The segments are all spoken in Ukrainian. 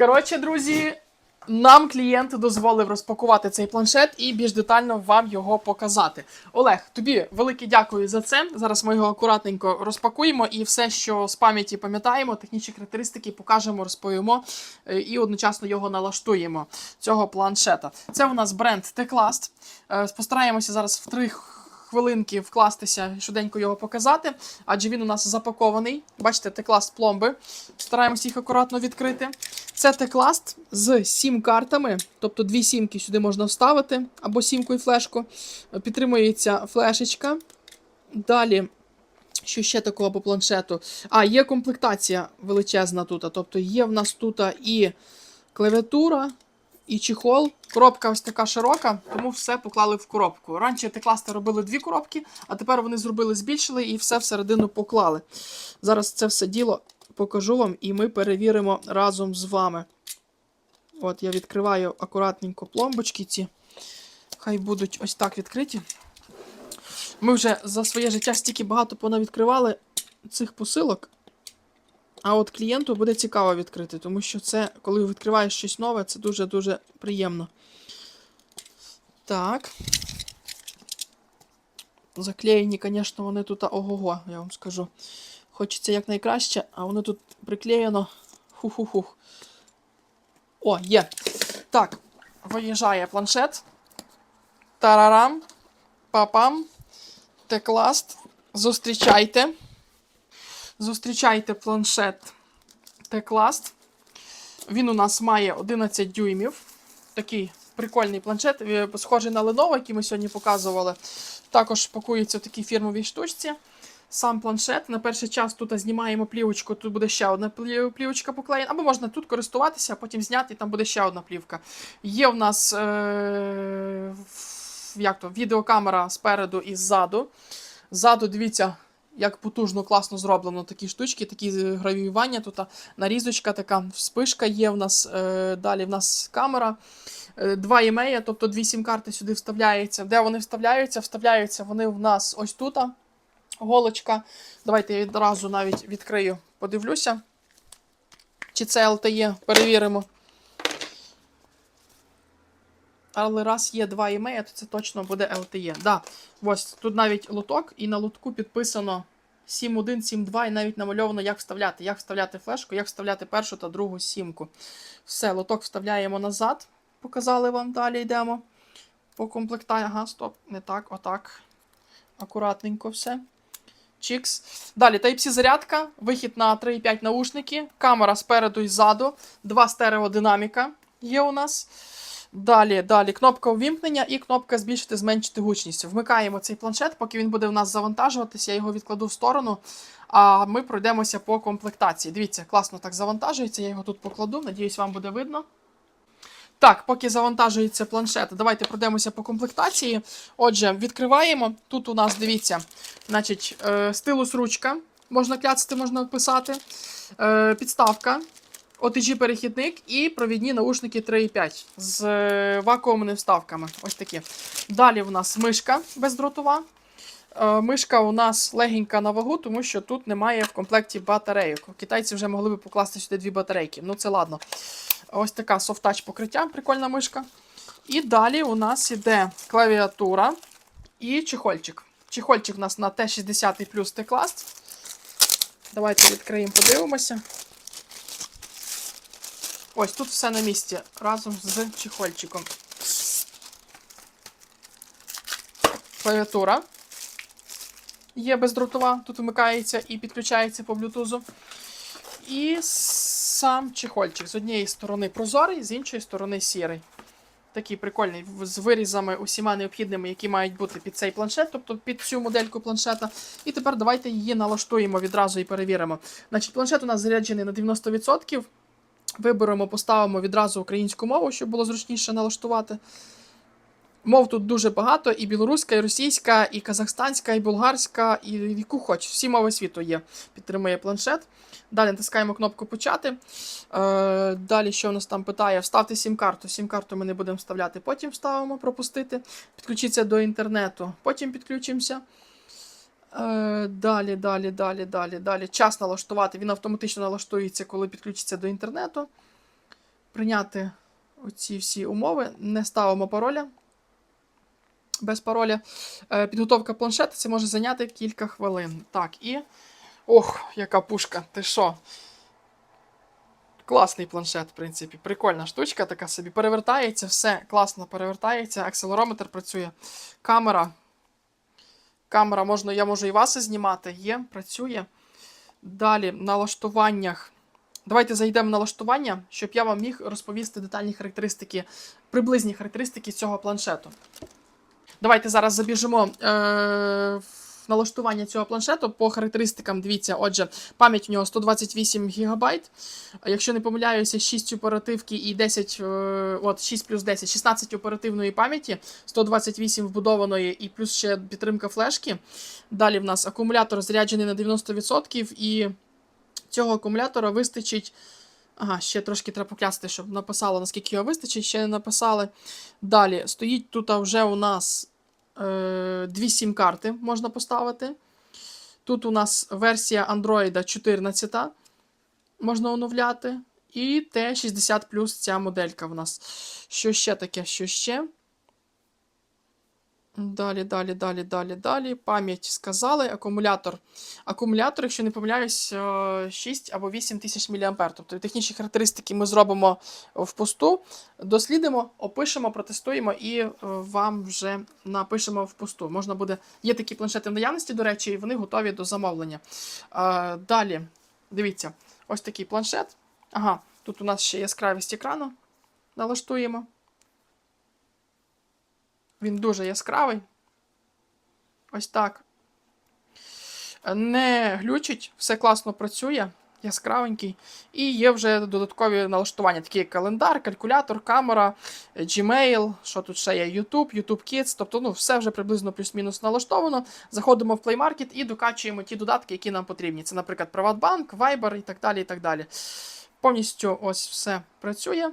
Коротше, друзі, нам клієнт дозволив розпакувати цей планшет і більш детально вам його показати. Олег, тобі велике дякую за це. Зараз ми його акуратненько розпакуємо і все, що з пам'яті пам'ятаємо, технічні характеристики покажемо, розповімо е, і одночасно його налаштуємо. Цього планшета. Це у нас бренд T-Class. Е, Постараємося зараз в три хвилинки вкластися швиденько його показати, адже він у нас запакований. Бачите, текласт пломби. Стараємося їх акуратно відкрити. Це текласт з сім картами, тобто дві сімки сюди можна вставити, або сімку і флешку. Підтримується флешечка. Далі. Що ще такого по планшету? А, є комплектація величезна тут. Тобто є в нас тут і клавіатура, і чехол. Коробка ось така широка, тому все поклали в коробку. Раніше текласти робили дві коробки, а тепер вони зробили, збільшили і все всередину поклали. Зараз це все діло покажу вам і ми перевіримо разом з вами. От я відкриваю акуратненько пломбочки ці. Хай будуть ось так відкриті. Ми вже за своє життя стільки багато понавідкривали цих посилок. А от клієнту буде цікаво відкрити, тому що це, коли відкриваєш щось нове, це дуже-дуже приємно. Так. Заклеєні, звісно, вони тут ого-го, я вам скажу. Хочеться якнайкраще, а воно тут приклеєно. Хух-хух-хух. О, є. Так, виїжджає планшет. Тарарам. Папам. Текласт. Зустрічайте. Зустрічайте планшет T-Class. Він у нас має 11 дюймів. Такий прикольний планшет, е, схожий на Lenovo, який ми сьогодні показували. Також пакується в такій фірмовій штучці. Сам планшет. На перший час тут знімаємо плівочку, тут буде ще одна плівочка поклеєна. Або можна тут користуватися, а потім зняти, і там буде ще одна плівка. Є в нас е- як то, відеокамера спереду і ззаду. Ззаду, дивіться, як потужно, класно зроблено такі штучки, такі гравіювання. Тут нарізочка така, вспишка є в нас. Е, далі в нас камера. Е, два імея, тобто дві сім-карти сюди вставляються. Де вони вставляються? Вставляються вони в нас ось тут. Голочка. Давайте я відразу навіть відкрию, подивлюся. Чи це LTE, перевіримо. Але раз є два імея, то це точно буде LTE. Да, ось тут навіть лоток, і на лотку підписано 7.1, 7.2, і навіть намальовано, як вставляти. Як вставляти флешку, як вставляти першу та другу сімку. Все, лоток вставляємо назад. Показали вам, далі йдемо. По комплектації. Ага, стоп, не так, отак. Акуратненько все. Чікс. Далі Type-C зарядка, вихід на 3,5 наушники, камера спереду і ззаду, два стереодинаміка є у нас. Далі, далі кнопка увімкнення і кнопка збільшити, зменшити гучність. Вмикаємо цей планшет, поки він буде у нас завантажуватися, я його відкладу в сторону. А ми пройдемося по комплектації. Дивіться, класно так завантажується. Я його тут покладу. Надіюсь, вам буде видно. Так, поки завантажується планшет, давайте пройдемося по комплектації. Отже, відкриваємо. Тут у нас, дивіться, значить, е, стилус ручка. Можна кляцати, можна писати. Е, підставка. OTG перехідник і провідні наушники 3.5 з е, вакуумними вставками. Ось такі. Далі в нас мишка бездротова. Мишка у нас легенька на вагу, тому що тут немає в комплекті батарейок. Китайці вже могли би покласти сюди дві батарейки. Ну, це ладно. Ось така софт-тач покриття, прикольна мишка. І далі у нас іде клавіатура і чехольчик. Чехольчик у нас на Т60 плюс Т-клас. Давайте відкриємо, подивимося. Ось тут все на місці разом з чехольчиком. Клавіатура. Є бездротова, тут вмикається і підключається по блютузу. І сам чехольчик. З однієї сторони прозорий, з іншої сторони сірий. Такий прикольний, з вирізами усіма необхідними, які мають бути під цей планшет, тобто під цю модельку планшета. І тепер давайте її налаштуємо відразу і перевіримо. Значить, планшет у нас заряджений на 90%. Виберемо, поставимо відразу українську мову, щоб було зручніше налаштувати. Мов тут дуже багато: і білоруська, і російська, і казахстанська, і болгарська, і яку хоч. Всі мови світу є. Підтримує планшет. Далі натискаємо кнопку Почати. Е, далі, що в нас там питає? Вставте сім-карту. Сім-карту ми не будемо вставляти, потім вставимо, пропустити. Підключитися до інтернету, потім підключимося. Е, далі, далі, далі, далі, далі. Час налаштувати. Він автоматично налаштується, коли підключиться до інтернету. прийняти оці всі умови. Не ставимо пароля. Без пароля. Е, Підготовка планшета це може зайняти кілька хвилин. Так, і. Ох, яка пушка! Ти що? Класний планшет, в принципі. Прикольна штучка, така собі. Перевертається, все класно перевертається. Акселерометр працює. Камера. Камера можна, я можу і вас знімати. Є, працює. Далі, в налаштуваннях. Давайте зайдемо в налаштування, щоб я вам міг розповісти детальні характеристики, приблизні характеристики цього планшету. Давайте зараз забіжимо е, в налаштування цього планшету по характеристикам. Дивіться, отже, пам'ять у нього 128 ГБ. Якщо не помиляюся, 6 оперативки і 10, е, от 6 плюс 10, 16 оперативної пам'яті, 128 вбудованої і плюс ще підтримка флешки. Далі в нас акумулятор заряджений на 90%, і цього акумулятора вистачить. Ага, ще трошки треба поклясти, щоб написало, наскільки його вистачить, ще не написали. Далі стоїть тут вже у нас дві сім-карти можна поставити. Тут у нас версія Android 14 можна оновляти. І Т60 ця моделька в нас. Що ще таке? Що ще? Далі, далі, далі, далі, далі. Пам'ять сказали. Акумулятор. Акумулятор, якщо не помиляюсь, е, 6 або 8 тисяч мА. Тобто технічні характеристики ми зробимо в посту, дослідимо, опишемо, протестуємо і е, вам вже напишемо в посту. Можна буде. Є такі планшети в наявності, до речі, і вони готові до замовлення. Е, Далі, дивіться, ось такий планшет. Ага, тут у нас ще яскравість екрану. Налаштуємо. Він дуже яскравий. Ось так. Не глючить, все класно працює, яскравенький. І є вже додаткові налаштування, такі як календар, калькулятор, камера, Gmail, що тут ще є YouTube, YouTube Kids. Тобто, ну, все вже приблизно плюс-мінус налаштовано. Заходимо в Play Market і докачуємо ті додатки, які нам потрібні. Це, наприклад, Приватбанк, Viber і так далі. і так далі. Повністю ось все працює.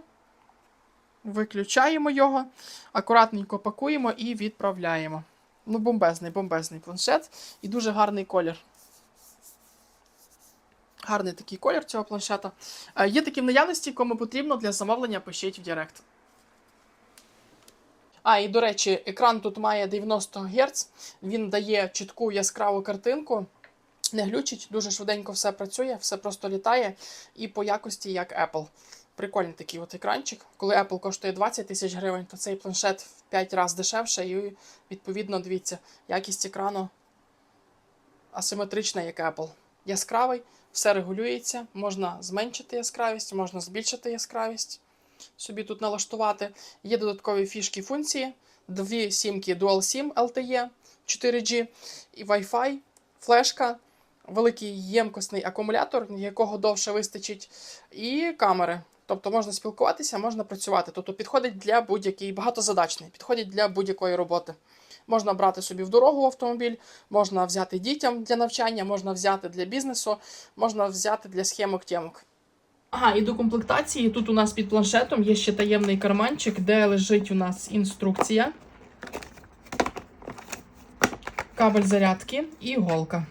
Виключаємо його, акуратненько пакуємо і відправляємо. Ну, бомбезний, бомбезний планшет і дуже гарний колір. Гарний такий колір цього планшета. Е, Є такі в наявності, кому потрібно для замовлення, пишіть в Директ. А, і до речі, екран тут має 90 Гц. Він дає чітку яскраву картинку. Не глючить, дуже швиденько все працює, все просто літає. І по якості як Apple. Прикольний такий от екранчик. Коли Apple коштує 20 тисяч гривень, то цей планшет в 5 разів дешевше, і відповідно, дивіться, якість екрану асиметрична, як Apple. Яскравий, все регулюється, можна зменшити яскравість, можна збільшити яскравість. Собі тут налаштувати. Є додаткові фішки функції, дві сімки Dual SIM LTE 4G і Wi-Fi, флешка, великий ємкісний акумулятор, якого довше вистачить, і камери. Тобто можна спілкуватися, можна працювати. Тобто підходить для будь-який багатозадачний, підходить для будь-якої роботи. Можна брати собі в дорогу автомобіль, можна взяти дітям для навчання, можна взяти для бізнесу, можна взяти для схемок-тємок. Ага, і до комплектації тут у нас під планшетом є ще таємний карманчик, де лежить у нас інструкція, кабель зарядки і голка.